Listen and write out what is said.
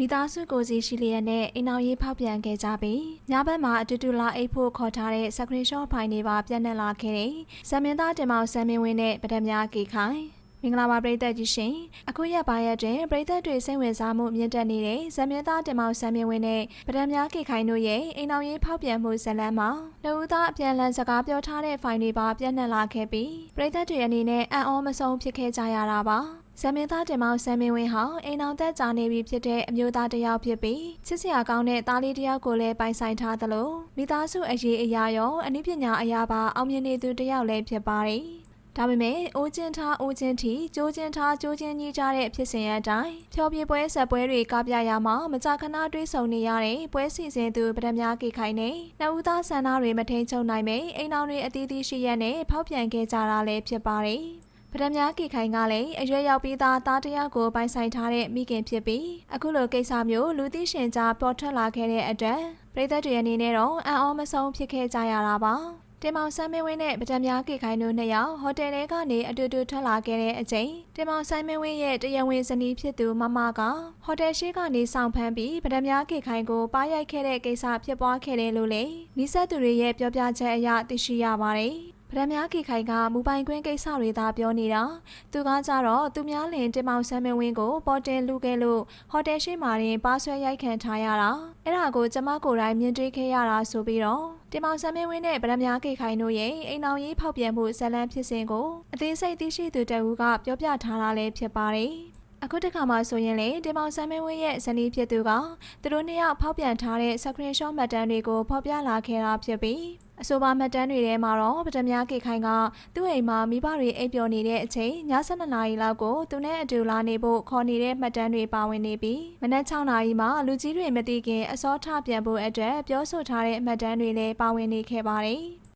မိသားစုကိုစီရှိလျက်နဲ့အိမ်အောင်ရေးဖောက်ပြန်ခဲ့ကြပြီးညဘက်မှာအတူတူလာအိတ်ဖို့ခေါ်ထားတဲ့စကရင်ရှော့ဖိုင်တွေပါပြန့်နှံ့လာခဲ့တဲ့ဇမင်းသားတင်မောင်ဆမ်မင်းဝင်းနဲ့ပဒမြကေခိုင် မင်္ဂလာပါပရိသတ်ကြီးရှင်အခုရက်ပိုင်းရက်တွင်ပရိသတ်တွေစိတ်ဝင်စားမှုမြင့်တက်နေတဲ့ဇမင်းသားတင်မောင်ဆမ်မင်းဝင်းနဲ့ပဒမြကေခိုင်တို့ရဲ့အိမ်အောင်ရေးဖောက်ပြန်မှုဇလန်းမှာလူဦးသားအပြန်အလှန်စကားပြောထားတဲ့ဖိုင်တွေပါပြန့်နှံ့လာခဲ့ပြီးပရိသတ်တွေအနေနဲ့အံ့ဩမဆုံးဖြစ်ခဲ့ကြရတာပါဆမ်မင်းသားတင်မောင်ဆမ်မင်းဝင်းဟာအိမ်အောင်သက်ကြာနေပြီဖြစ်တဲ့အမျိုးသားတစ်ယောက်ဖြစ်ပြီးချစ်စရာကောင်းတဲ့သားလေးတစ်ယောက်ကိုလည်းပိုင်ဆိုင်ထားသလိုမိသားစုအရေးအရာရောအနည်းပညာအရာပါအောင်မြင်နေသူတစ်ယောက်လည်းဖြစ်ပါတယ်။ ဒါပေမဲ့အိုးချင်းထားအိုးချင်းထီကြိုးချင်းထားကြိုးချင်းကြီးကြတဲ့ဖြစ်စဉ်ရအတိုင်းဖျော်ပြပွဲဆက်ပွဲတွေကပြရမှာမကြာခဏတွေးဆုံနေရတဲ့ပွဲစီစဉ်သူပဒမြကေခိုင်နဲ့နှစ်ဦးသားဆန္ဒတွေမထိန်ချုပ်နိုင်ပေအိမ်အောင်တွေအသီးသီးရှိရက်နဲ့ဖောက်ပြန်ခဲ့ကြတာလည်းဖြစ်ပါတယ်။ပဒမြကေခိုင်ကလည်းအရွယ်ရောက်ပြီးသားသားတစ်ယောက်ကိုပိုင်ဆိုင်ထားတဲ့မိခင်ဖြစ်ပြီးအခုလိုကိစ္စမျိုးလူသိရှင်ကြားပေါ်ထွက်လာခဲ့တဲ့အတွက်ပြည်သက်တွေအနေနဲ့တော့အံ့ဩမဆုံးဖြစ်ခဲ့ကြရတာပါ တင်မောင်ဆန်းမင်းဝင်းနဲ့ပဒမြကေခိုင်တို့နှစ်ယောက်ဟိုတယ်ထဲကနေအတူတူထွက်လာခဲ့တဲ့အချိန်တင်မောင်ဆန်းမင်းဝင်းရဲ့တရားဝင်ဇနီးဖြစ်သူမမကဟိုတယ်ရှိကနေဆောင်ဖမ်းပြီးပဒမြကေခိုင်ကိုပါရိုက်ခဲ့တဲ့ကိစ္စဖြစ်ပွားခဲ့တယ်လို့လေနီးစပ်သူတွေရဲ့ပြောပြချက်အရသိရှိရပါတယ် ပဒမြကေခိုင်ကမူပိုင်ခွင့်ကိစ္စတွေသာပြောနေတာသူကကြတော့သူများလင်တင်မောင်ဆန်းမင်းဝင်းကိုပေါ်တင်လူခဲ့လို့ဟိုတယ်ရှိမှရင်ပါဆွဲရိုက်ခံထားရတာအဲ့ဒါကိုကျမကိုယ်တိုင်မြင်တွေ့ခဲ့ရတာဆိုပြီးတော့တင်မောင်ဆန်းမင်းဝင်းနဲ့ပဒမြကေခိုင်တို့ရဲ့အိမ်အောင်ရေးဖောက်ပြန်မှုဇလန်းဖြစ်စဉ်ကိုအသေးစိတ်သိရှိသူတအူးကပြောပြထားတာလည်းဖြစ်ပါတယ် အခုတခါမှဆိုရင်လေတင်မောင်ဆန်းမင်းဝင်းရဲ့ဇနီးဖြစ်သူကသူတို့နှစ်ယောက်ဖောက်ပြန်ထားတဲ့စကရင်ရှော့မှတ်တမ်းတွေကိုဖော်ပြလာခဲ့တာဖြစ်ပြီးအဆိုပါမှတ်တမ်းတွေထဲမှာတော့ပထမကေခိုင်ကသူ့အိမ်မှာမိဘတွေအိပ်ပျော်နေတဲ့အချိန်ည7:00နာရီလောက်ကိုသူနဲ့အတူလာနေဖို့ခေါ်နေတဲ့မှတ်တမ်းတွေပါဝင်နေပြီးမနက်6:00နာရီမှာလူကြီးတွေမသိခင်အစောထပြန်ဖို့အတွက်ပြောဆိုထားတဲ့မှတ်တမ်းတွေလည်းပါဝင်နေခဲ့ပါတယ်။